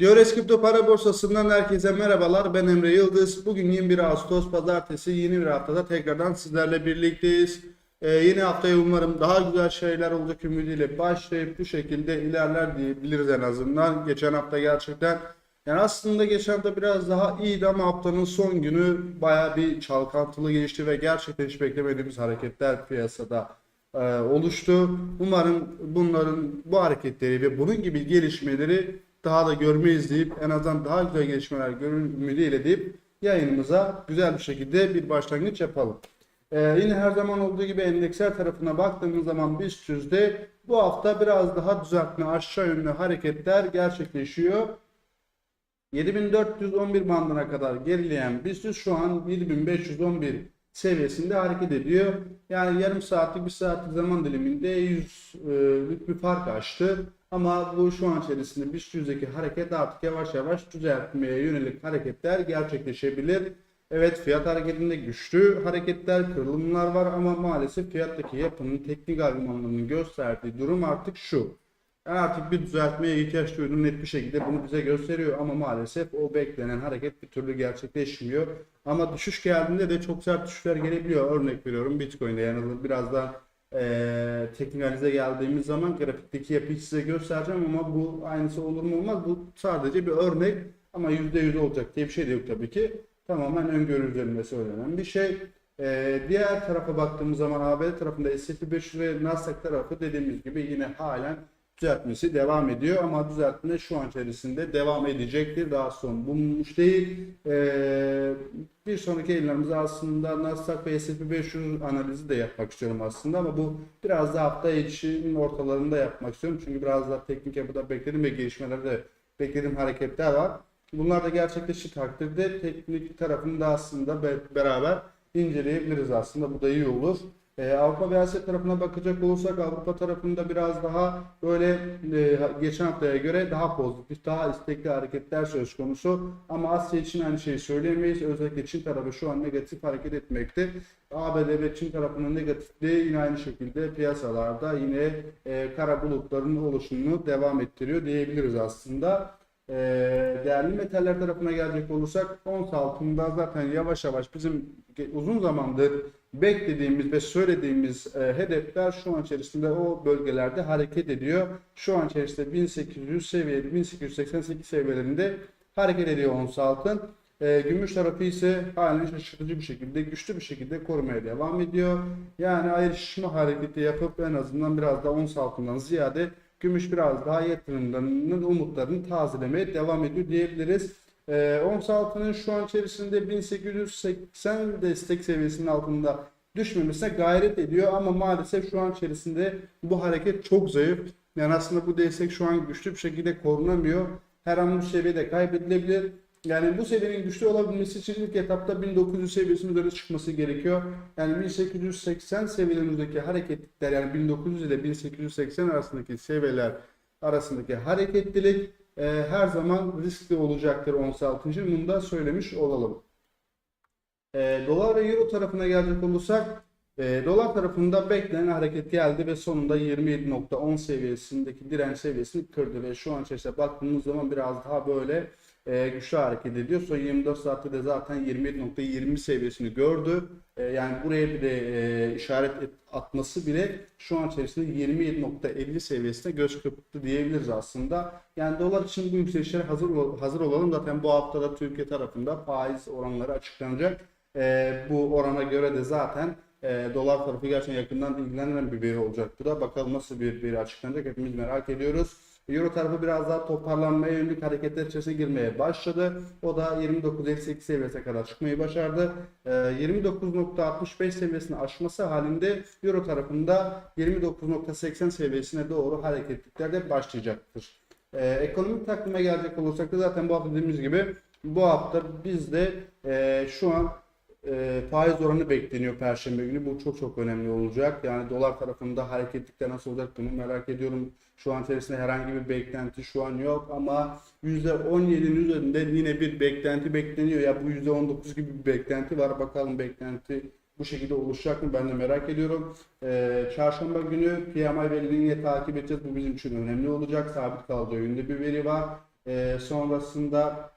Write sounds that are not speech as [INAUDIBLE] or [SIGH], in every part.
Diores Kripto Para Borsası'ndan herkese merhabalar. Ben Emre Yıldız. Bugün 21 Ağustos Pazartesi yeni bir haftada tekrardan sizlerle birlikteyiz. Ee, yeni haftaya umarım daha güzel şeyler olacak ümidiyle başlayıp bu şekilde ilerler diyebiliriz en azından. Geçen hafta gerçekten yani aslında geçen hafta biraz daha iyiydi ama haftanın son günü baya bir çalkantılı geçti ve gerçekten hiç beklemediğimiz hareketler piyasada e, oluştu. Umarım bunların bu hareketleri ve bunun gibi gelişmeleri daha da görmeyiz deyip en azından daha güzel gelişmeler görür deyip yayınımıza güzel bir şekilde bir başlangıç yapalım. Ee, yine her zaman olduğu gibi endeksler tarafına baktığımız zaman BIST 100'de bu hafta biraz daha düzeltme aşağı yönlü hareketler gerçekleşiyor. 7411 bandına kadar gerileyen BIST 100 şu an 7511 seviyesinde hareket ediyor. Yani yarım saatlik bir saatlik zaman diliminde 100'lük bir fark açtı. Ama bu şu an içerisinde BIST 100'deki hareket artık yavaş yavaş düzeltmeye yönelik hareketler gerçekleşebilir. Evet fiyat hareketinde güçlü hareketler, kırılımlar var ama maalesef fiyattaki yapının teknik argümanlarının gösterdiği durum artık şu. Yani artık bir düzeltmeye ihtiyaç duyduğunu net bir şekilde bunu bize gösteriyor ama maalesef o beklenen hareket bir türlü gerçekleşmiyor. Ama düşüş geldiğinde de çok sert düşüşler gelebiliyor. Örnek veriyorum Bitcoin'de yani biraz da eee teknik analize geldiğimiz zaman grafikteki yapıyı size göstereceğim ama bu aynısı olur mu olmaz. Bu sadece bir örnek ama %100 olacak diye bir şey de yok tabii ki. Tamamen öngörü üzerinde söylenen bir şey. Ee, diğer tarafa baktığımız zaman ABD tarafında S&P 500 ve Nasdaq tarafı dediğimiz gibi yine halen düzeltmesi devam ediyor ama düzeltme şu an içerisinde devam edecektir. Daha son bulunmuş değil. Ee, bir sonraki yayınlarımızda aslında Nasdaq ve S&P 500 analizi de yapmak istiyorum aslında ama bu biraz da hafta içinin ortalarında yapmak istiyorum. Çünkü biraz daha teknik yapıda beklediğim ve gelişmelerde beklediğim hareketler var. Bunlar da gerçekleşir takdirde teknik tarafını da aslında be- beraber inceleyebiliriz aslında. Bu da iyi olur. Ee, Avrupa ve Asya tarafına bakacak olursak Avrupa tarafında biraz daha böyle e, geçen haftaya göre daha pozitif, daha istekli hareketler söz konusu. Ama Asya için aynı şeyi söyleyemeyiz. Özellikle Çin tarafı şu an negatif hareket etmekte. ABD ve Çin tarafının negatifliği yine aynı şekilde piyasalarda yine e, kara bulutların oluşumunu devam ettiriyor diyebiliriz aslında. Ee, değerli metaller tarafına gelecek olursak ons altında zaten yavaş yavaş bizim uzun zamandır beklediğimiz ve söylediğimiz e, hedefler şu an içerisinde o bölgelerde hareket ediyor. Şu an içerisinde 1800 seviye, 1888 seviyelerinde hareket ediyor ons altın. E, gümüş tarafı ise halen şaşırtıcı bir şekilde, güçlü bir şekilde korumaya devam ediyor. Yani ayrışma hareketi yapıp en azından biraz da ons altından ziyade gümüş biraz daha yatırımlarının umutlarını tazelemeye devam ediyor diyebiliriz. Ee, ons altının şu an içerisinde 1880 destek seviyesinin altında düşmemesine gayret ediyor ama maalesef şu an içerisinde bu hareket çok zayıf. Yani aslında bu destek şu an güçlü bir şekilde korunamıyor. Her an bu seviyede kaybedilebilir. Yani bu seviyenin güçlü olabilmesi için ilk etapta 1900 seviyesinin üzerine çıkması gerekiyor. Yani 1880 seviyelerindeki hareketlikler yani 1900 ile 1880 arasındaki seviyeler arasındaki hareketlilik e, her zaman riskli olacaktır ons altıncı. Bunu da söylemiş olalım. E, dolar ve euro tarafına gelecek olursak e, dolar tarafında beklenen hareket geldi ve sonunda 27.10 seviyesindeki direnç seviyesini kırdı ve şu an içerisinde baktığımız zaman biraz daha böyle e, güçlü hareket ediyor. Son 24 saatte de zaten 27.20 seviyesini gördü. E, yani buraya bir de e, işaret et- atması bile şu an içerisinde 27.50 seviyesine göz kırptı diyebiliriz aslında. Yani dolar için bu yükselişlere hazır hazır olalım. Zaten bu haftada Türkiye tarafında faiz oranları açıklanacak. E, bu orana göre de zaten e, dolar tarafı gerçekten yakından ilgilenen bir veri olacak. Bu da bakalım nasıl bir veri açıklanacak hepimiz merak ediyoruz. Euro tarafı biraz daha toparlanmaya yönelik hareketler içerisine girmeye başladı. O da 29.58 seviyesine kadar çıkmayı başardı. Ee, 29.65 seviyesini aşması halinde Euro tarafında 29.80 seviyesine doğru hareketlikler de başlayacaktır. Ee, ekonomik takvime gelecek olursak da zaten bu hafta dediğimiz gibi Bu hafta bizde e, şu an e, faiz oranı bekleniyor Perşembe günü. Bu çok çok önemli olacak. Yani dolar tarafında hareketlikte nasıl olacak bunu merak ediyorum. Şu an içerisinde herhangi bir beklenti şu an yok ama %17'nin üzerinde yine bir beklenti bekleniyor. Ya bu %19 gibi bir beklenti var. Bakalım beklenti bu şekilde oluşacak mı ben de merak ediyorum. Ee, çarşamba günü PMI verilerini takip edeceğiz. Bu bizim için önemli olacak. Sabit kaldığı yönünde bir veri var. Ee, sonrasında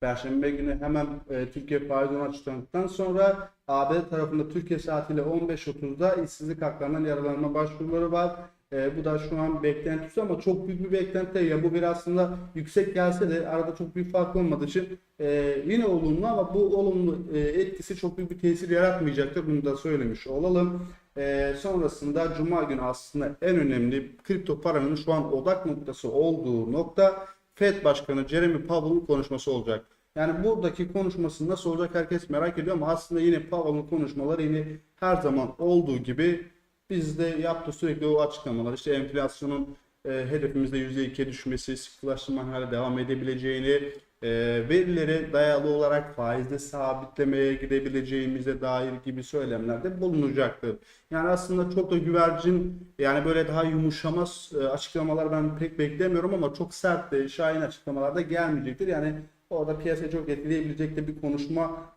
Perşembe günü hemen e, Türkiye faiz oranı açıklandıktan sonra ABD tarafında Türkiye saatiyle 15.30'da işsizlik haklarından yararlanma başvuruları var. E, bu da şu an beklentisi ama çok büyük bir beklenti değil. Ya bu bir aslında yüksek gelse de arada çok büyük fark olmadığı için e, yine olumlu ama bu olumlu e, etkisi çok büyük bir tesir yaratmayacaktır. Bunu da söylemiş olalım. E, sonrasında Cuma günü aslında en önemli kripto paranın şu an odak noktası olduğu nokta Fed Başkanı Jeremy Powell'ın konuşması olacak. Yani buradaki konuşması nasıl olacak herkes merak ediyor ama aslında yine Powell'ın konuşmaları yine her zaman olduğu gibi bizde yaptığı sürekli o açıklamalar işte enflasyonun e, hedefimizde %2'ye düşmesi, sıkılaştırma hala devam edebileceğini, e, verilere dayalı olarak faizde sabitlemeye gidebileceğimize dair gibi söylemlerde bulunacaktır. Yani aslında çok da güvercin yani böyle daha yumuşamaz e, açıklamalar ben pek beklemiyorum ama çok sert de şahin açıklamalar da gelmeyecektir. Yani orada piyasayı çok etkileyebilecek de bir konuşma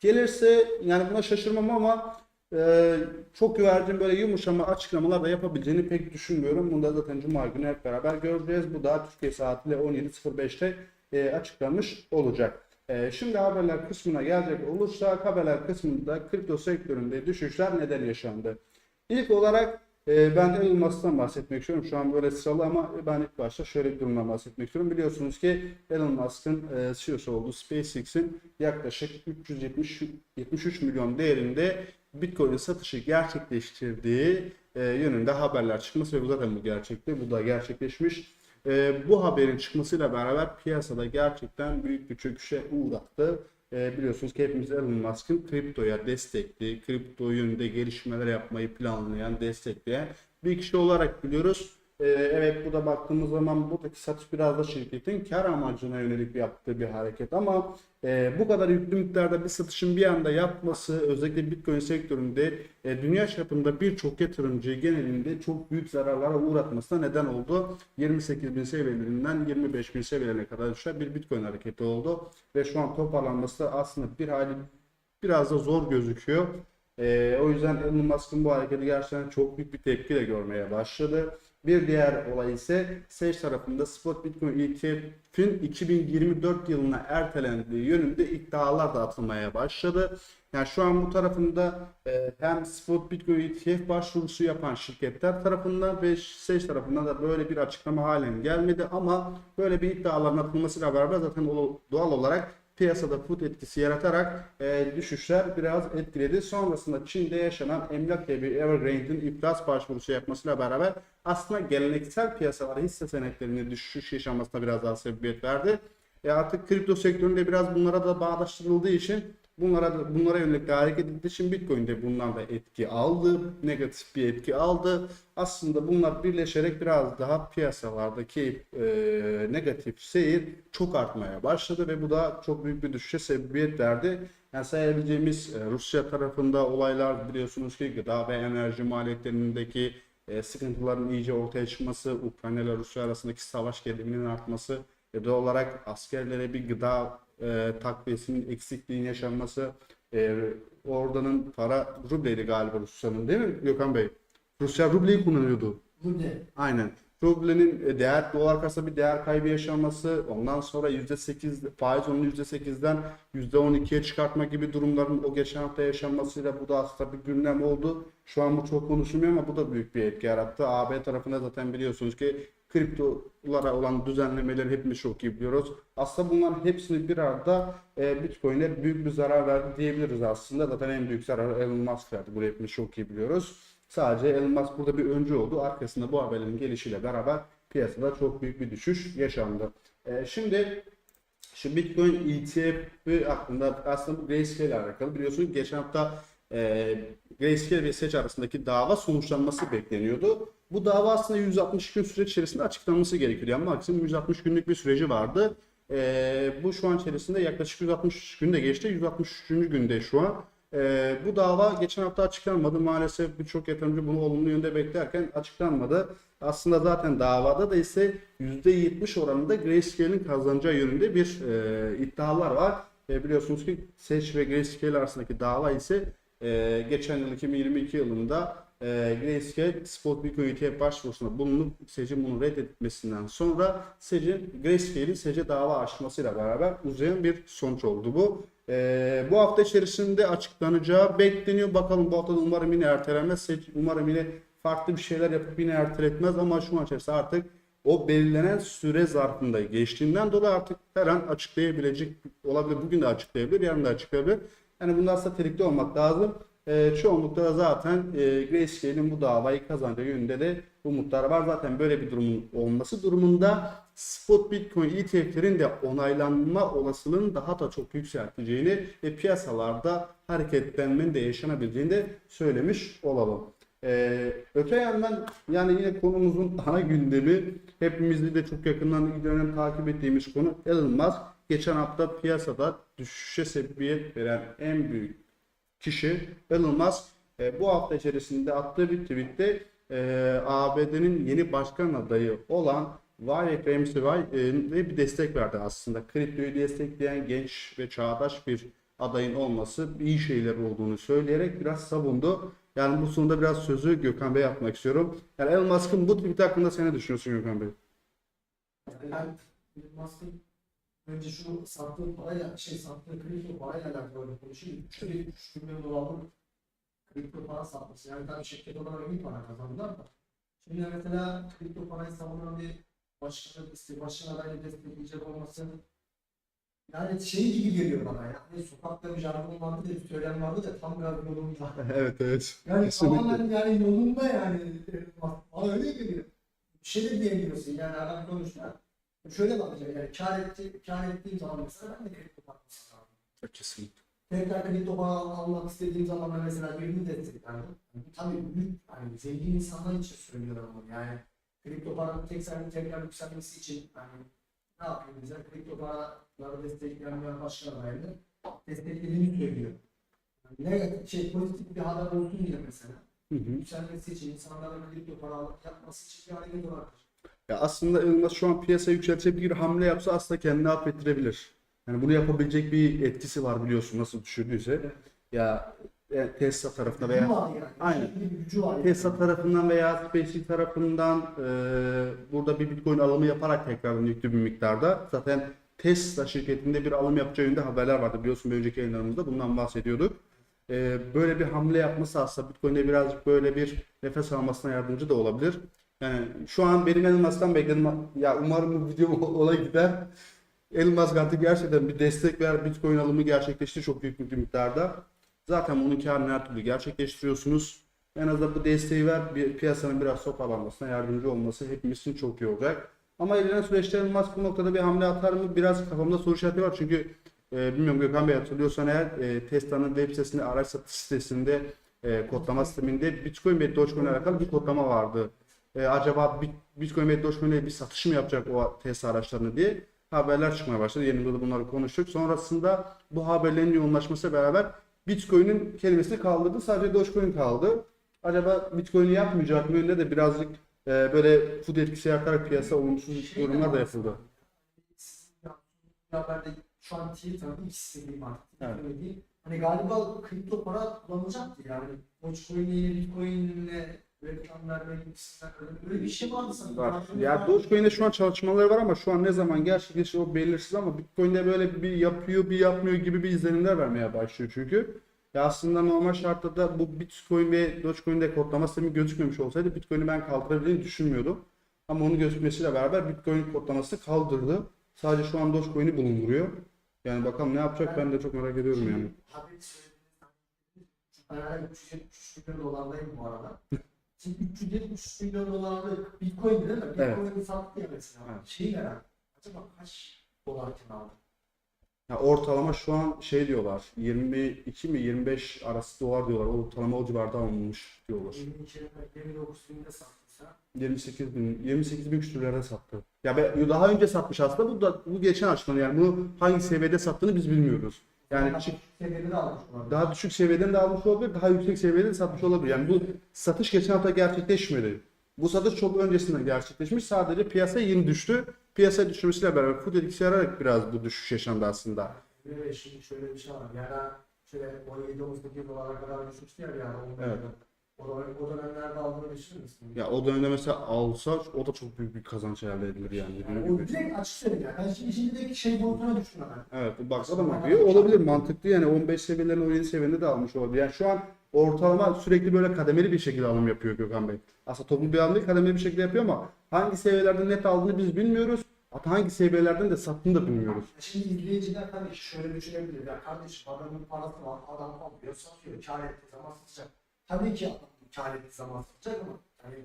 gelirse yani buna şaşırmam ama e, çok güvercin böyle yumuşama açıklamalar da yapabileceğini pek düşünmüyorum. Bunu da zaten Cuma günü hep beraber göreceğiz. Bu da Türkiye saatiyle 17.05'te e, açıklanmış olacak. E, şimdi haberler kısmına gelecek olursak haberler kısmında kripto sektöründe düşüşler neden yaşandı? İlk olarak e, ben Elon Musk'tan bahsetmek istiyorum. Şu an böyle sıralı ama ben ilk başta şöyle bir durumdan bahsetmek istiyorum. Biliyorsunuz ki Elon Musk'ın e, CEO'su olduğu SpaceX'in yaklaşık 370 73 milyon değerinde Bitcoin satışı gerçekleştirdiği e, yönünde haberler çıkması ve bu zaten bu gerçekti. Bu da gerçekleşmiş. E, bu haberin çıkmasıyla beraber piyasada gerçekten büyük bir çöküşe uğrattı. E, biliyorsunuz ki hepimiz Elon Musk'ın kriptoya destekli, kripto yönünde gelişmeler yapmayı planlayan, destekleyen bir kişi olarak biliyoruz. E, evet bu da baktığımız zaman buradaki satış biraz da şirketin kar amacına yönelik yaptığı bir hareket ama e, bu kadar yüklü miktarda bir satışın bir anda yapması özellikle Bitcoin sektöründe e, dünya çapında birçok yatırımcı genelinde çok büyük zararlara uğratmasına neden oldu. 28 bin seviyelerinden 25 bin seviyelerine kadar düşen bir Bitcoin hareketi oldu ve şu an toparlanması da aslında bir hali biraz da zor gözüküyor. E, o yüzden Elon Musk'ın bu hareketi gerçekten çok büyük bir tepkiyle görmeye başladı. Bir diğer olay ise Sage tarafında Spot Bitcoin ETF'in 2024 yılına ertelendiği yönünde iddialar da atılmaya başladı. Yani şu an bu tarafında e, hem Spot Bitcoin ETF başvurusu yapan şirketler tarafından ve Sage tarafından da böyle bir açıklama halen gelmedi ama böyle bir iddiaların atılmasıyla beraber zaten doğal olarak piyasada put etkisi yaratarak e, düşüşler biraz etkiledi. Sonrasında Çin'de yaşanan emlak devi Evergrande'in iflas başvurusu yapmasıyla beraber aslında geleneksel piyasalara hisse senetlerinde düşüş yaşanmasına biraz daha sebebiyet verdi. E artık kripto sektöründe biraz bunlara da bağdaştırıldığı için bunlara bunlara yönelik de hareket edildiği için Bitcoin de bundan da etki aldı. Negatif bir etki aldı. Aslında bunlar birleşerek biraz daha piyasalardaki e, negatif seyir çok artmaya başladı ve bu da çok büyük bir düşüşe sebebiyet verdi. Yani sayabileceğimiz e, Rusya tarafında olaylar biliyorsunuz ki gıda ve enerji maliyetlerindeki e, sıkıntıların iyice ortaya çıkması, Ukrayna ile Rusya arasındaki savaş geriliminin artması ve doğal olarak askerlere bir gıda e, takviyesinin eksikliğinin yaşanması, e, oradanın para rubleydi galiba Rusya'nın değil mi Gökhan Bey? Rusya rubleyi kullanıyordu. Ruble. Aynen. Rublenin e, değer dolar karşısında bir değer kaybı yaşanması, ondan sonra %8 faiz onun %8'den %12'ye çıkartma gibi durumların o geçen hafta yaşanmasıyla bu da aslında bir gündem oldu. Şu an bu çok konuşulmuyor ama bu da büyük bir etki yarattı. AB tarafında zaten biliyorsunuz ki kriptolara olan düzenlemeleri hepimiz çok iyi biliyoruz. Aslında bunların hepsini bir arada e, Bitcoin'e büyük bir zarar verdi diyebiliriz aslında. Zaten en büyük zararı Elon Musk verdi. Bunu hepimiz çok iyi biliyoruz. Sadece Elon Musk burada bir öncü oldu. Arkasında bu haberlerin gelişiyle beraber piyasada çok büyük bir düşüş yaşandı. E, şimdi şu Bitcoin ETF'i hakkında aslında bu Grayscale alakalı biliyorsunuz geçen hafta e, Grayscale ve SEC arasındaki dava sonuçlanması bekleniyordu. Bu dava aslında 160 gün süreç içerisinde açıklanması gerekiyordu. Yani maksimum 160 günlük bir süreci vardı. Ee, bu şu an içerisinde yaklaşık 160 günde geçti. 163. günde şu an. Ee, bu dava geçen hafta açıklanmadı. Maalesef birçok yatırımcı bunu olumlu yönde beklerken açıklanmadı. Aslında zaten davada da ise %70 oranında Grayscale'in kazanacağı yönünde bir e, iddialar var. E, biliyorsunuz ki Seç ve Grayscale arasındaki dava ise e, geçen yıl 2022 yılında e, Grayscale Spot Bitcoin ETF başvurusunda bulunup SEC'in bunu reddetmesinden sonra SEC'in Grayscale'in SEC'e dava açmasıyla beraber uzayan bir sonuç oldu bu. E, bu hafta içerisinde açıklanacağı bekleniyor. Bakalım bu hafta umarım yine ertelenmez. SEC umarım yine farklı bir şeyler yapıp yine erteletmez ama şu an içerisinde artık o belirlenen süre zarfında geçtiğinden dolayı artık her an açıklayabilecek olabilir. Bugün de açıklayabilir, yarın da açıklayabilir. Yani bundan aslında tetikte olmak lazım. Ee, çoğunlukla da zaten e, Grayscale'in bu davayı kazanacağı yönünde de umutlar var. Zaten böyle bir durumun olması durumunda spot Bitcoin ETF'lerin de onaylanma olasılığının daha da çok yükselteceğini ve piyasalarda hareketlenmenin de yaşanabileceğini de söylemiş olalım. Ee, öte yandan yani yine konumuzun ana gündemi hepimizin de çok yakından ilgilenen takip ettiğimiz konu Elon Musk geçen hafta piyasada düşüşe sebebiyet veren en büyük kişi Elon Musk e, bu hafta içerisinde attığı bir tweette e, ABD'nin yeni başkan adayı olan Vivek Ramaswamy'e bir destek verdi aslında. Kriptoyu destekleyen genç ve çağdaş bir adayın olması iyi şeyler olduğunu söyleyerek biraz savundu. Yani bu sonunda biraz sözü Gökhan Bey yapmak istiyorum. Yani Elon Musk'ın bu tweet hakkında sen ne düşünüyorsun Gökhan Bey? Ben Elon Musk'ın önce şu sattığı parayla şey sattığı kripto parayla alakalı konuşayım. 373 milyon dolarlık kripto para satması. Yani tabii şirket olarak iyi para kazandılar da. Şimdi mesela kripto parayı savunan bir başkan, işte başkan adayını destekleyecek olması yani şey gibi geliyor bana ya. Hani sokakta bir jargon vardı da bir söylem vardı da tam gaz yolunda. [LAUGHS] evet evet. Yani Kesinlikle. tamamen yani yolunda yani. Bana öyle geliyor. Bir şey de diyemiyorsun yani adam konuşuyor. Şöyle bakacağım yani kar, etti, kar ettiğim zaman mesela ben de kripto bakması lazım. Kesinlikle. Tekrar kripto para almak istediğim zaman ben mesela birini desteklerdim. Tabii büyük yani zengin insanlar için söylüyorum bunu yani. Kripto paranın tekrar tekrar yükselmesi için yani ne yapıyor bize? Kripto paraları destekleyen bir başkan adayını desteklediğini söylüyor. Yani negatif şey pozitif bir haber olsun diye mesela. Hı hı. Yükselmesi için insanların kripto para alıp yapması için bir hareket olabilir. Ya aslında Elon Musk şu an piyasayı yükseltecek bir hamle yapsa aslında kendini affettirebilir. Yani bunu yapabilecek bir etkisi var biliyorsun nasıl düşürdüyse. Ya e, Tesla tarafında veya yani. Aynen. Tesla tarafından veya SpaceX tarafından e, burada bir Bitcoin alımı yaparak tekrardan yüklü bir miktarda. Zaten Tesla şirketinde bir alım yapacağı yönünde haberler vardı biliyorsun bir önceki yayınlarımızda bundan bahsediyorduk. E, böyle bir hamle yapması aslında Bitcoin'de birazcık böyle bir nefes almasına yardımcı da olabilir. Yani şu an benim Elon Musk'tan bekledim. Ya umarım bu video [LAUGHS] ola gider. Elon Musk artık gerçekten bir destek ver. Bitcoin alımı gerçekleşti çok büyük bir miktarda. Zaten bunun karını her türlü gerçekleştiriyorsunuz. En azından bu desteği ver, bir piyasanın biraz toparlanmasına yardımcı olması hepimiz için çok iyi olacak. Ama ilerleyen süreçte Elon Musk bu noktada bir hamle atar mı? Biraz kafamda soru işareti var. Çünkü e, bilmiyorum Gökhan Bey hatırlıyorsan eğer e, Tesla'nın web sitesinde, araç satış sitesinde e, kodlama sisteminde Bitcoin ve Dogecoin alakalı bir kodlama vardı. E, acaba Bit- Bitcoin ve Dogecoin ile bir satış mı yapacak o Tesla araçlarını diye haberler çıkmaya başladı. Yanımda da bunları konuştuk. Sonrasında bu haberlerin yoğunlaşmasıyla beraber Bitcoin'in kelimesini kaldırdı. Sadece Dogecoin kaldı. Acaba Bitcoin'i yapmayacak mı? Yönünde de birazcık e, böyle food etkisi yaratarak piyasa olumsuz Şey durumlar da yapıldı. haberde şu an Twitter'da diyeyim artık. Evet. Hani galiba kripto para kullanılacaktı yani. Dogecoin ile Bitcoin ile reklam verme gibisinden öyle, öyle bir şey vardı sanırım. Var. Ben Ya Dogecoin'de şu an çalışmaları var ama şu an ne zaman gerçekleşir o belirsiz ama Bitcoin'de böyle bir yapıyor bir yapmıyor gibi bir izlenimler vermeye başlıyor çünkü. Ya aslında normal şartlarda bu Bitcoin ve Dogecoin'de kodlama sistemi gözükmemiş olsaydı Bitcoin'i ben kaldırabileceğini düşünmüyordum. Ama onun gözükmesiyle beraber Bitcoin kodlaması kaldırdı. Sadece şu an Dogecoin'i bulunduruyor. Yani bakalım ne yapacak ben de çok merak ediyorum yani. Haberi söylediğiniz ben hala 373 milyon dolardayım bu arada. Şimdi 373 milyon dolarlık Bitcoin değil mi? Evet. Bitcoin'i sattı ya mesela. Evet. Şeyi merak Acaba kaç dolar için aldı? Ya ortalama şu an şey diyorlar 22 mi 25 arası dolar diyorlar. Ortalama o civarda alınmış diyorlar. 22 29 binde sattı. mesela. 28 bin, 28 bin küsürlerde sattı. Ya be, daha önce satmış aslında bu da bu geçen açıklama yani bunu hangi seviyede sattığını biz bilmiyoruz. Yani Daha çık- seviyede de almış olabilir. daha düşük seviyeden de almış olabilir, daha yüksek seviyede de satmış olabilir. Yani bu satış geçen hafta gerçekleşmedi. Bu satış çok öncesinde gerçekleşmiş. Sadece piyasa yeni düştü. Piyasa düşmesiyle beraber food etkisi yararak biraz bu düşüş yaşandı aslında. Ve şimdi şöyle bir şey var. Yani şöyle 17-18 dolara kadar düşmüştü ya bir ara. Evet. O, dönem, o dönemlerde aldığını düşünür müsün? Ya o dönemde mesela alsa o da çok büyük bir kazanç elde edilir yani. Yani o gibi. direkt açık söyleyeyim yani. Ben şimdi şimdiki şey boyutuna hemen. Evet baksa da bakıyor. Olabilir mantıklı yani 15 seviyelerin 17 seviyende de almış olabilir. Yani şu an ortalama sürekli böyle kademeli bir şekilde alım yapıyor Gökhan Bey. Aslında toplu bir alım değil kademeli bir şekilde yapıyor ama hangi seviyelerde net aldığını biz bilmiyoruz. Hatta hangi seviyelerden de sattığını da bilmiyoruz. Şimdi izleyiciler tabii şöyle düşünebilir. Ya kardeşim adamın parası var. Adam alıyor, satıyor. Kar ettiği zaman satacak. Tabii ki kar ettiği zaman satacak ama yani,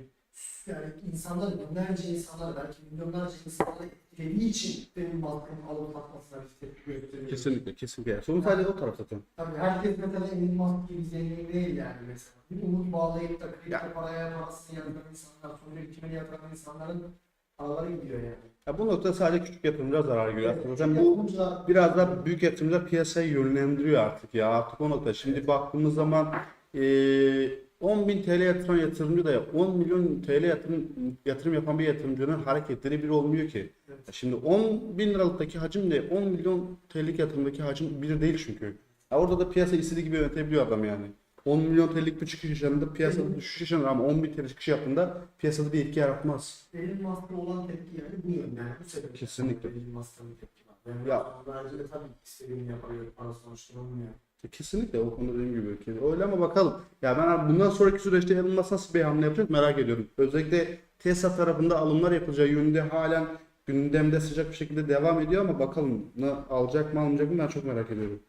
yani insanlar, binlerce insanlar belki milyonlarca insanları etkilediği için benim balkonun alıp satmasına bir tepki gösteriyor. Kesinlikle kesinlikle. Yani Sorun sadece o taraf zaten. Tabii herkes mesela Elon Musk gibi zengin değil yani mesela. Bir umut bağlayıp da kripto Ya. paraya parasını yatıran insanlar, sonra birikimini yatıran insanların paraları gidiyor yani. Ya bu noktada sadece küçük yatırımcılar zarar görüyor aslında. Zaten Çünkü bu biraz da büyük yatırımcılar piyasayı yönlendiriyor artık ya. Artık o nokta. Şimdi baktığımız zaman eee 10 bin TL yatıran yatırımcı da 10 milyon TL yatırım, yatırım yapan bir yatırımcının hareketleri bir olmuyor ki. Evet. Şimdi 10 bin liralıktaki hacimle 10 milyon TL'lik yatırımdaki hacim bir değil çünkü. Ya orada da piyasa istediği gibi yönetebiliyor adam yani. 10 milyon TL'lik bir çıkış yaşandığında piyasada düşüş yaşanır ama 10 bin TL çıkış yaptığında piyasada bir etki yaratmaz. Elon Musk'a olan tepki yani bu yönde yani bu sebeple. Kesinlikle. Elon Musk'ın tepki var. Yani Ya. bence de tabii istediğini yapıyor, para sonuçta olmuyor. Kesinlikle o konuda dediğim gibi. Öyle ama bakalım. Ya ben bundan sonraki süreçte Elon Musk nasıl bir hamle yapacak merak ediyorum. Özellikle Tesla tarafında alımlar yapacağı yönünde halen gündemde sıcak bir şekilde devam ediyor ama bakalım ne alacak mı almayacak mı ben çok merak ediyorum.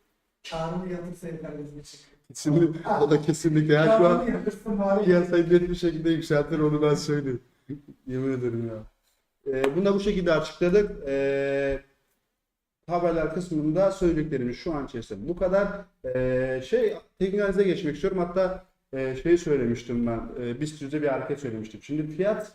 Karını yatırsa yeter bizim için. Kesinlikle, o da kesinlikle. Yani şu an piyasayı net bir şekilde yükseltir onu ben söyleyeyim. Yemin ederim ya. Ee, bunu da bu şekilde açıkladık. Ee, haberler kısmında söylediklerimiz şu an içerisinde bu kadar. Ee, şey teknik geçmek istiyorum. Hatta e, şey söylemiştim ben. E, BIST yüzde bir hareket söylemiştim. Şimdi fiyat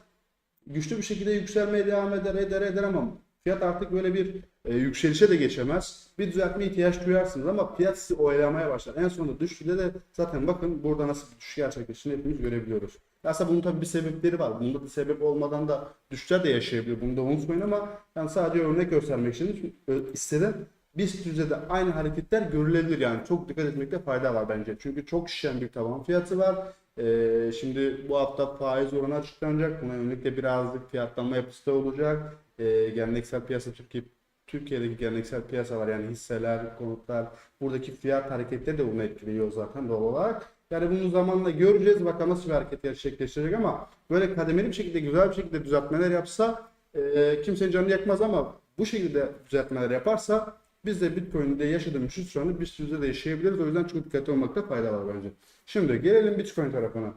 güçlü bir şekilde yükselmeye devam eder eder eder ama fiyat artık böyle bir e, yükselişe de geçemez. Bir düzeltme ihtiyaç duyarsınız ama fiyat sizi oyalamaya başlar. En sonunda düştüğünde de zaten bakın burada nasıl bir düşüş gerçekleştiğini hepimiz görebiliyoruz. Aslında bunun tabii bir sebepleri var. Bunda bir sebep olmadan da düşüşler de yaşayabilir. Bunu da unutmayın ama ben sadece örnek göstermek istedim. Ö- istedim. BIST düzeyde aynı hareketler görülebilir yani. Çok dikkat etmekte fayda var bence. Çünkü çok şişen bir taban fiyatı var. Ee, şimdi bu hafta faiz oranı açıklanacak. Buna yönelik de birazcık fiyatlanma yapısı da olacak. Ee, geleneksel piyasa Türkiye Türkiye'deki geleneksel piyasalar yani hisseler, konutlar buradaki fiyat hareketleri de bunu etkiliyor zaten doğal olarak. Yani bunu zamanla göreceğiz bakalım nasıl bir hareket gerçekleştirecek ama böyle kademeli bir şekilde güzel bir şekilde düzeltmeler yapsa e, kimsenin canını yakmaz ama bu şekilde düzeltmeler yaparsa biz de Bitcoin'de yaşadığımız şu sorunu biz yüzde de yaşayabiliriz. O yüzden çok dikkatli olmakta fayda var bence. Şimdi gelelim Bitcoin tarafına.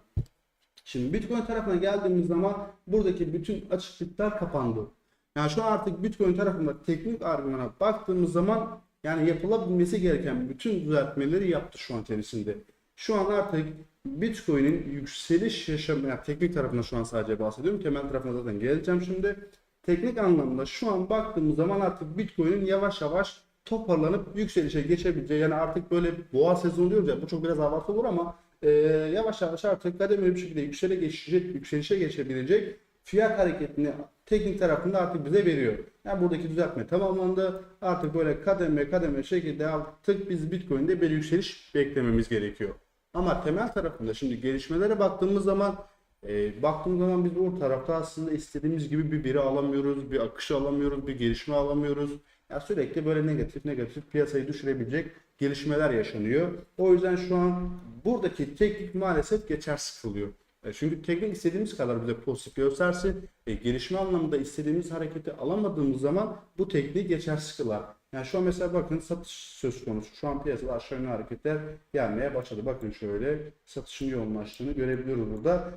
Şimdi Bitcoin tarafına geldiğimiz zaman buradaki bütün açıklıklar kapandı. Yani şu artık Bitcoin tarafında teknik argümana baktığımız zaman yani yapılabilmesi gereken bütün düzeltmeleri yaptı şu an içerisinde. Şu an artık Bitcoin'in yükseliş yaşam yani teknik tarafına şu an sadece bahsediyorum. Temel tarafına zaten geleceğim şimdi. Teknik anlamda şu an baktığımız zaman artık Bitcoin'in yavaş yavaş toparlanıp yükselişe geçebileceği yani artık böyle boğa sezonu diyoruz ya bu çok biraz abartı olur ama e, yavaş yavaş artık kademeli bir şekilde yüksele geçecek, yükselişe geçebilecek fiyat hareketini teknik tarafında artık bize veriyor. Yani buradaki düzeltme tamamlandı. Artık böyle kademe kademe şekilde artık biz Bitcoin'de bir yükseliş beklememiz gerekiyor. Ama temel tarafında şimdi gelişmelere baktığımız zaman e, baktığımız zaman biz o tarafta aslında istediğimiz gibi bir biri alamıyoruz, bir akışı alamıyoruz, bir gelişme alamıyoruz. Ya sürekli böyle negatif negatif piyasayı düşürebilecek gelişmeler yaşanıyor. O yüzden şu an buradaki teknik maalesef geçersiz kılıyor. E, Çünkü teknik istediğimiz kadar bize pozitif gösterse e, gelişme anlamında istediğimiz hareketi alamadığımız zaman bu tekniği geçersiz kılar. Yani şu an mesela bakın satış söz konusu. Şu an piyasada aşağı yönlü hareketler gelmeye başladı. Bakın şöyle satışın yoğunlaştığını görebiliyoruz burada.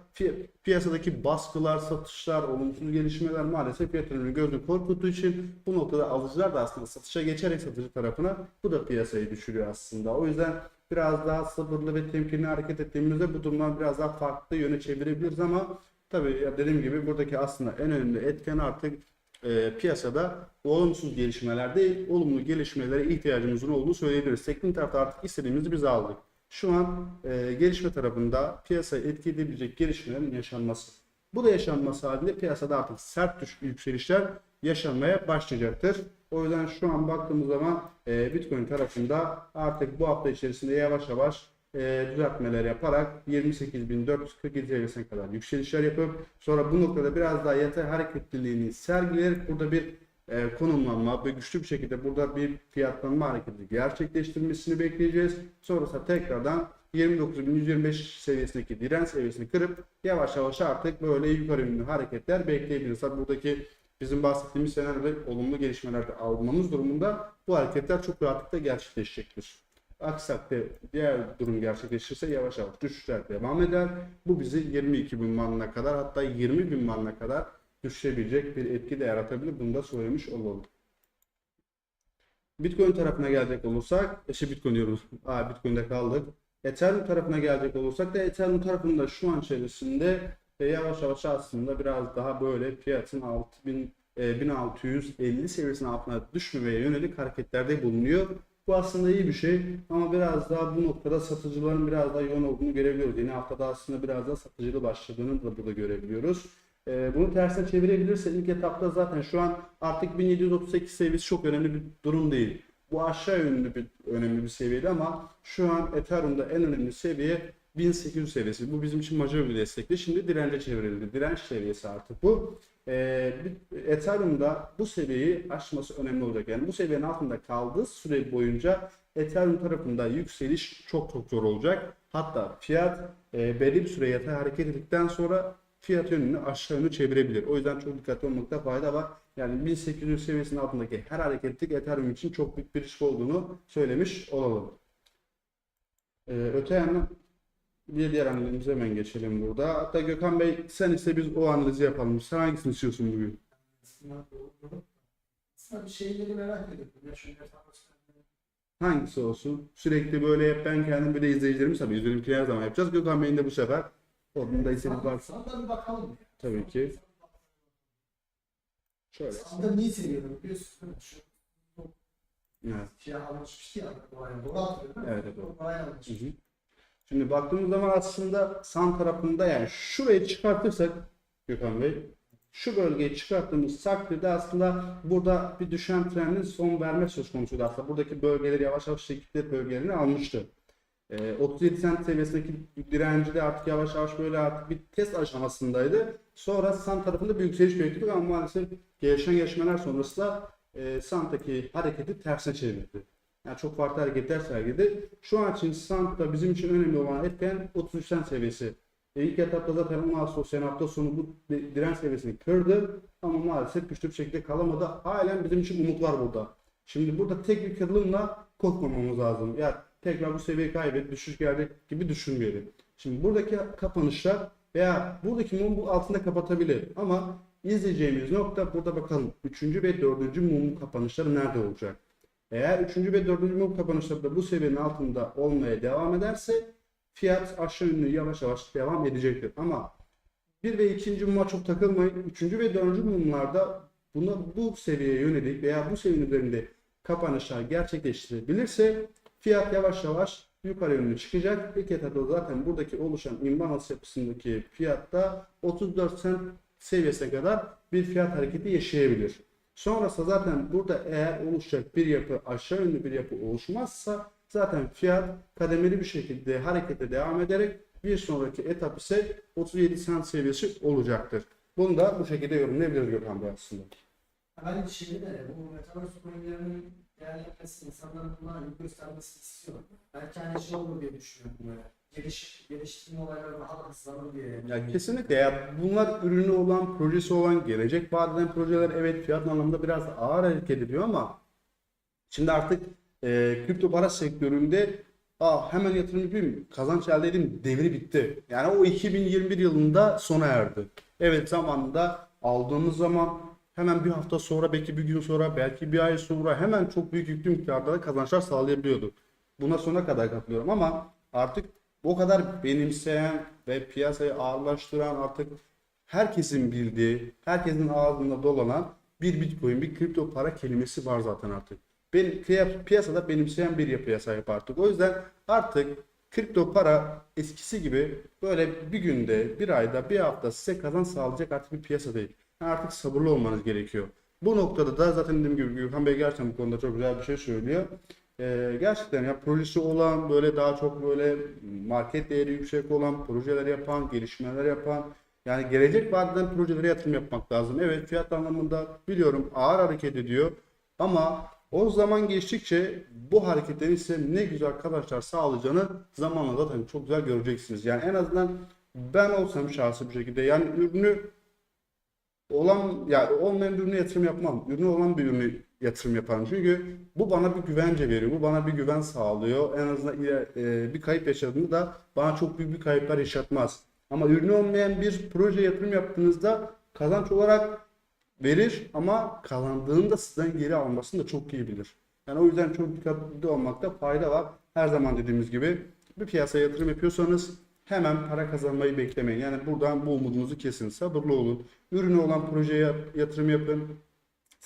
Piyasadaki baskılar, satışlar, olumsuz gelişmeler maalesef yatırımcının gözünü korkuttuğu için bu noktada alıcılar da aslında satışa geçerek satıcı tarafına bu da piyasayı düşürüyor aslında. O yüzden biraz daha sabırlı ve temkinli hareket ettiğimizde bu durumdan biraz daha farklı yöne çevirebiliriz ama Tabii dediğim gibi buradaki aslında en önemli etken artık e, piyasada olumsuz gelişmeler değil, olumlu gelişmelere ihtiyacımızın olduğunu söyleyebiliriz. Teknik tarafta artık istediğimizi biz aldık. Şu an e, gelişme tarafında piyasayı etki edebilecek gelişmelerin yaşanması. Bu da yaşanması halinde piyasada artık sert düş yükselişler yaşanmaya başlayacaktır. O yüzden şu an baktığımız zaman e, Bitcoin tarafında artık bu hafta içerisinde yavaş yavaş e, düzeltmeler yaparak 28.447 seviyesine kadar yükselişler yapıp sonra bu noktada biraz daha yatay hareketliliğini sergileyerek burada bir e, konumlanma ve güçlü bir şekilde burada bir fiyatlanma hareketi gerçekleştirmesini bekleyeceğiz. Sonrasında tekrardan 29.125 seviyesindeki direnç seviyesini kırıp yavaş yavaş artık böyle yukarı yönlü hareketler bekleyebiliriz. Tabii buradaki bizim bahsettiğimiz senaryoda olumlu gelişmelerde almamız durumunda bu hareketler çok rahatlıkla gerçekleşecektir. Aksi diğer durum gerçekleşirse yavaş yavaş düşüşler devam eder. Bu bizi 22 bin bandına kadar hatta 20 bin bandına kadar düşürebilecek bir etki de yaratabilir. Bunu da söylemiş olalım. Bitcoin tarafına gelecek olursak, işte Bitcoin diyoruz. Aa, Bitcoin'de kaldık. Ethereum tarafına gelecek olursak da Ethereum tarafında şu an içerisinde e, yavaş yavaş aslında biraz daha böyle fiyatın 6000 e, 1650 seviyesinin altına düşmemeye yönelik hareketlerde bulunuyor. Bu aslında iyi bir şey ama biraz daha bu noktada satıcıların biraz daha yoğun olduğunu görebiliyoruz. Yeni haftada aslında biraz daha satıcılı başladığını da burada görebiliyoruz. Ee, bunu tersine çevirebilirse ilk etapta zaten şu an artık 1738 seviyesi çok önemli bir durum değil. Bu aşağı yönlü bir önemli bir seviyede ama şu an Ethereum'da en önemli seviye 1800 seviyesi. Bu bizim için majör bir destekti. Şimdi dirence çevrildi. Direnç seviyesi artık bu. Ee, Ethereum'da bu seviyeyi aşması önemli olacak. Yani bu seviyenin altında kaldığı süre boyunca Ethereum tarafında yükseliş çok çok zor olacak. Hatta fiyat e, belli bir süre yatay hareket ettikten sonra fiyat yönünü aşağı yönlü çevirebilir. O yüzden çok dikkatli olmakta fayda var. Yani 1800 seviyesinin altındaki her hareketlik Ethereum için çok büyük bir risk olduğunu söylemiş olalım. Ee, öte yandan bir diğer analizimize hemen geçelim burada. Hatta Gökhan Bey sen ise biz o analizi yapalım. Sen hangisini istiyorsun bugün? Doğru. Bir şeyleri merak ediyorum. Ya şöyle tam Hangisi olsun? Sürekli böyle hep ben kendim bir de izleyicilerimiz tabii izleyicilerimiz her zaman yapacağız. Gökhan Bey'in de bu sefer onun da istediği var. Sanda bir bakalım. Tabii ki. Şöyle. Sanda niye seviyorum biliyorsun? Şu Evet. şey almışmıştı ya. Doğru mi? Evet, evet. Oraya almış. Şimdi baktığımız zaman aslında san tarafında yani şurayı çıkartırsak Gökhan Bey şu bölgeyi çıkarttığımız takdirde aslında burada bir düşen trendin son verme söz konusuydu aslında. Buradaki bölgeleri yavaş yavaş çekikleri bölgelerini almıştı. Ee, 37 sent seviyesindeki direnci de artık yavaş yavaş böyle artık bir test aşamasındaydı. Sonra san tarafında bir yükseliş bekliyorduk ama maalesef gelişen gelişmeler sonrasında e, santaki hareketi tersine çevirdi. Yani çok farklı hareketler sergiledi. Şu an için Sant'ta bizim için önemli olan etken 33 sent seviyesi. E, ilk etapta zaten 10 Ağustos yani hafta sonu bu di- direnç seviyesini kırdı ama maalesef güçlü bir şekilde kalamadı. Halen bizim için umut var burada. Şimdi burada tek bir kırılımla korkmamamız lazım. Ya tekrar bu seviyeyi kaybet, düşüş gelecek gibi düşünmeyelim. Şimdi buradaki kapanışlar veya buradaki mum bu altında kapatabilir ama izleyeceğimiz nokta burada bakalım 3. ve 4. mum kapanışları nerede olacak? Eğer 3. ve 4. mum kapanışları bu seviyenin altında olmaya devam ederse fiyat aşağı yönlü yavaş yavaş devam edecektir. Ama 1 ve 2. muma çok takılmayın. 3. ve 4. mumlarda buna bu seviyeye yönelik veya bu seviyenin üzerinde kapanışlar gerçekleştirebilirse fiyat yavaş yavaş yukarı yönlü çıkacak. İlk etapta zaten buradaki oluşan imbalans yapısındaki fiyatta 34 sent seviyesine kadar bir fiyat hareketi yaşayabilir. Sonrasında zaten burada eğer oluşacak bir yapı aşağı yönlü bir yapı oluşmazsa zaten fiyat kademeli bir şekilde harekete devam ederek bir sonraki etap ise 37 sent seviyesi olacaktır. Bunu da bu şekilde yorumlayabiliriz Gökhan Bey aslında. Ben şimdi de bu metaverse coinlerinin değerlenmesi, insanların buna ilgi göstermesini istiyorum. Belki hani şey olur diye düşünüyorum böyle. Geliş, geliştirme olayları daha da hızlanır diye. Ya kesinlikle ya bunlar ürünü olan, projesi olan, gelecek vaat projeler evet fiyat anlamında biraz ağır hareket ediyor ama şimdi artık e, kripto para sektöründe Aa, hemen yatırım yapayım, kazanç elde edeyim devri bitti. Yani o 2021 yılında sona erdi. Evet zamanında aldığımız zaman hemen bir hafta sonra, belki bir gün sonra, belki bir ay sonra hemen çok büyük yüklü miktarda kazançlar sağlayabiliyorduk. Buna sona kadar katılıyorum ama artık o kadar benimseyen ve piyasayı ağırlaştıran artık herkesin bildiği, herkesin ağzında dolanan bir bitcoin, bir kripto para kelimesi var zaten artık. Ben, piya- piyasada benimseyen bir yapıya sahip artık. O yüzden artık kripto para eskisi gibi böyle bir günde, bir ayda, bir hafta size kazanç sağlayacak artık bir piyasa değil. Yani artık sabırlı olmanız gerekiyor. Bu noktada da zaten dediğim gibi Gürkan Bey gerçekten bu konuda çok güzel bir şey söylüyor. Ee, gerçekten ya projesi olan böyle daha çok böyle market değeri yüksek olan projeler yapan, gelişmeler yapan yani gelecek vadeden projelere yatırım yapmak lazım. Evet fiyat anlamında biliyorum ağır hareket ediyor ama o zaman geçtikçe bu hareketlerin size ne güzel kazançlar sağlayacağını zamanla zaten çok güzel göreceksiniz. Yani en azından ben olsam şahsi bir şekilde yani ürünü olan yani olmayan bir ürüne yatırım yapmam. Ürünü olan bir ürüne yatırım yaparım. Çünkü bu bana bir güvence veriyor. Bu bana bir güven sağlıyor. En azından e, bir kayıp yaşadığımda da bana çok büyük bir kayıplar yaşatmaz. Ama ürünü olmayan bir proje yatırım yaptığınızda kazanç olarak verir ama kazandığını da sizden geri almasını da çok iyi bilir. Yani o yüzden çok dikkatli olmakta fayda var. Her zaman dediğimiz gibi bir piyasaya yatırım yapıyorsanız hemen para kazanmayı beklemeyin. Yani buradan bu umudunuzu kesin. Sabırlı olun. Ürünü olan projeye yatırım yapın.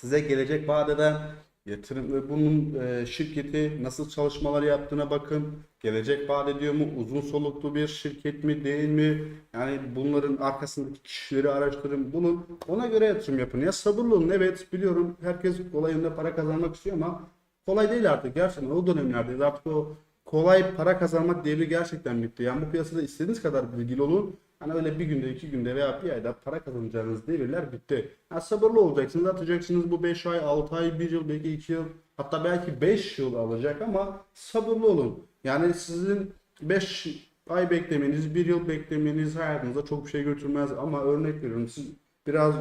Size gelecek vaat eden yatırım ve bunun e, şirketi nasıl çalışmalar yaptığına bakın. Gelecek vaat ediyor mu? Uzun soluklu bir şirket mi değil mi? Yani bunların arkasındaki kişileri araştırın, bulun. Ona göre yatırım yapın. Ya sabırlı olun. Evet biliyorum herkes kolayında para kazanmak istiyor ama kolay değil artık gerçekten. O dönemlerdeyiz. Artık o kolay para kazanmak devri gerçekten bitti. Yani bu piyasada istediğiniz kadar bilgili olun. Hani öyle bir günde, iki günde veya bir ayda para kazanacağınız devirler bitti. Yani sabırlı olacaksınız, atacaksınız bu 5 ay, 6 ay, 1 yıl, belki 2 yıl, hatta belki 5 yıl alacak ama sabırlı olun. Yani sizin 5 ay beklemeniz, 1 yıl beklemeniz hayatınıza çok bir şey götürmez ama örnek veriyorum siz biraz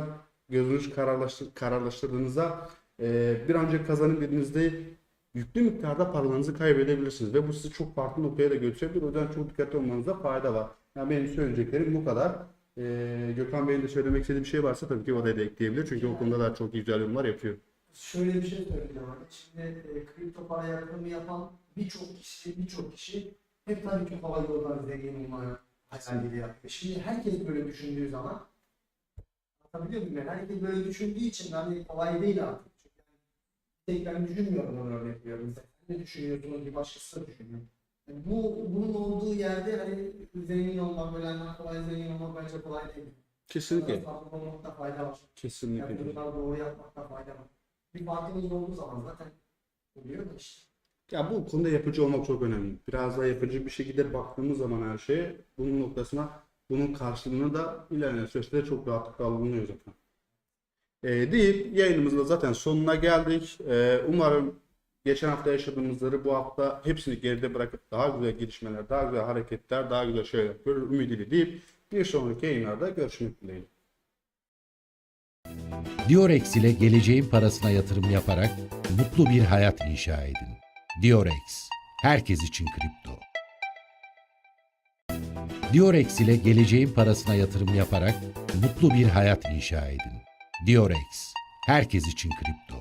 gözünüz kararlaştır, kararlaştırdığınızda e, bir ancak kazanım dediğinizde yüklü miktarda paralarınızı kaybedebilirsiniz ve bu sizi çok farklı noktaya da götürebilir. O yüzden çok dikkatli olmanızda fayda var. Yani benim söyleyeceklerim bu kadar. Ee, Gökhan Bey'in de söylemek istediği bir şey varsa tabii ki o da ekleyebilir. Çünkü o konuda da çok güzel yorumlar yapıyor. Şöyle bir şey söyleyeceğim. Şimdi e, kripto para yatırımı yapan birçok kişi, birçok kişi hep tabii ki kolay yoldan zengin olmaya hayaliyle yapıyor. Şimdi herkes böyle düşündüğü zaman anlatabiliyor muyum? Yani herkes böyle düşündüğü için hani kolay değil artık. Çünkü yani tek ben düşünmüyorum onu örnek veriyorum. Sen ne düşünüyorsun bir başkası da düşünüyor. Bu bunun olduğu yerde hani zengin olmak böyle hemen kolay zengin olmak bence kolay değil. Kesinlikle. Farklı olmakta fayda var. Kesinlikle. Yani bunları doğru yapmakta fayda var. Bir farkımız olduğu zaman zaten oluyor da işte. Ya bu konuda yapıcı olmak çok önemli. Biraz daha yapıcı bir şekilde baktığımız zaman her şeye bunun noktasına bunun karşılığını da ilerleyen süreçte çok rahatlıkla alınıyor zaten. Ee, deyip yayınımızın da zaten sonuna geldik. Ee, umarım geçen hafta yaşadığımızları bu hafta hepsini geride bırakıp daha güzel gelişmeler, daha güzel hareketler, daha güzel şeyler görür ümidiyle deyip bir sonraki yayınlarda görüşmek dileğiyle. Diorex ile geleceğin parasına yatırım yaparak mutlu bir hayat inşa edin. Diorex, herkes için kripto. Diorex ile geleceğin parasına yatırım yaparak mutlu bir hayat inşa edin. Diorex, herkes için kripto.